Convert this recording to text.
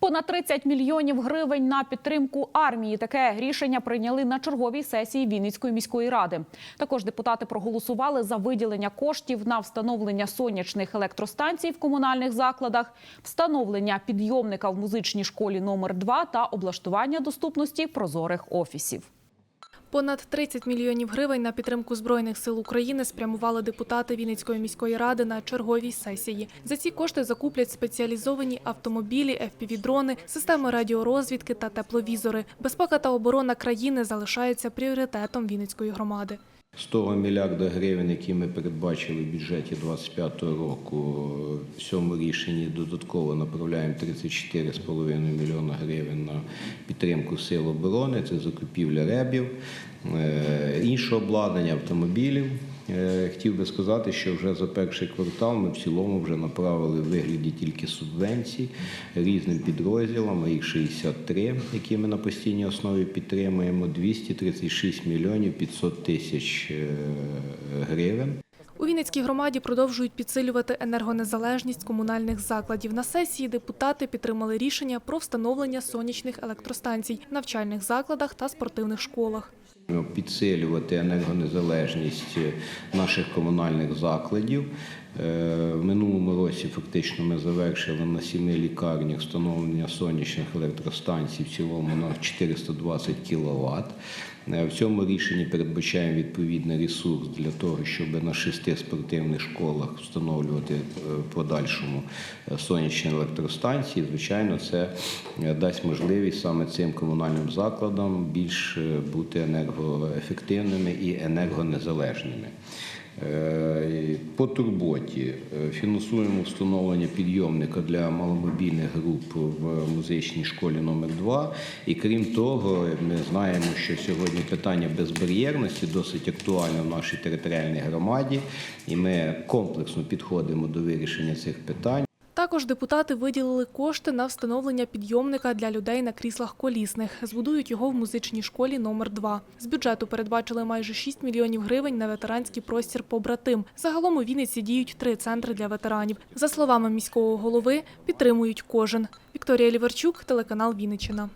Понад 30 мільйонів гривень на підтримку армії. Таке рішення прийняли на черговій сесії Вінницької міської ради. Також депутати проголосували за виділення коштів на встановлення сонячних електростанцій в комунальних закладах, встановлення підйомника в музичній школі номер 2 та облаштування доступності прозорих офісів. Понад 30 мільйонів гривень на підтримку збройних сил України спрямували депутати Вінницької міської ради на черговій сесії. За ці кошти закуплять спеціалізовані автомобілі, FPV-дрони, системи радіорозвідки та тепловізори. Безпека та оборона країни залишаються пріоритетом Вінницької громади. З того мільярда гривень, які ми передбачили в бюджеті 2025 року, в цьому рішенні додатково направляємо 34,5 мільйона гривень на підтримку сил оборони. Це закупівля ребів, е, інше обладнання, автомобілів. Е, Хотів би сказати, що вже за перший квартал ми в цілому вже направили в вигляді тільки субвенцій різним підрозділам, а їх 63, які ми на постійній основі підтримуємо, 236 мільйонів 500 тисяч е, гривень. У Вінницькій громаді продовжують підсилювати енергонезалежність комунальних закладів. На сесії депутати підтримали рішення про встановлення сонячних електростанцій в навчальних закладах та спортивних школах. Підсилювати енергонезалежність наших комунальних закладів. Е, В минулому році фактично ми завершили на сіми лікарнях встановлення сонячних електростанцій в цілому на 420 кВт. Е, В цьому рішенні передбачаємо відповідний ресурс для того, щоб на шести спортивних школах встановлювати е, в подальшому сонячні електростанції. Звичайно, це дасть можливість саме цим комунальним закладам більш бути енергоефективними і енергонезалежними. По турботі е, фінансуємо встановлення підйомника для маломобільних груп в музичній школі номер 2 І крім того, ми знаємо, що сьогодні питання безбар'єрності досить актуальне в нашій територіальній громаді, і ми комплексно підходимо до вирішення цих питань. Також депутати виділили кошти на встановлення підйомника для людей на кріслах колісних. Збудують його в музичній школі номер 2 З бюджету передбачили майже 6 мільйонів гривень на ветеранський простір «Побратим». Загалом у Вінниці діють три центри для ветеранів. За словами міського голови, підтримують кожен. Вікторія Ліверчук, телеканал Вінниччина.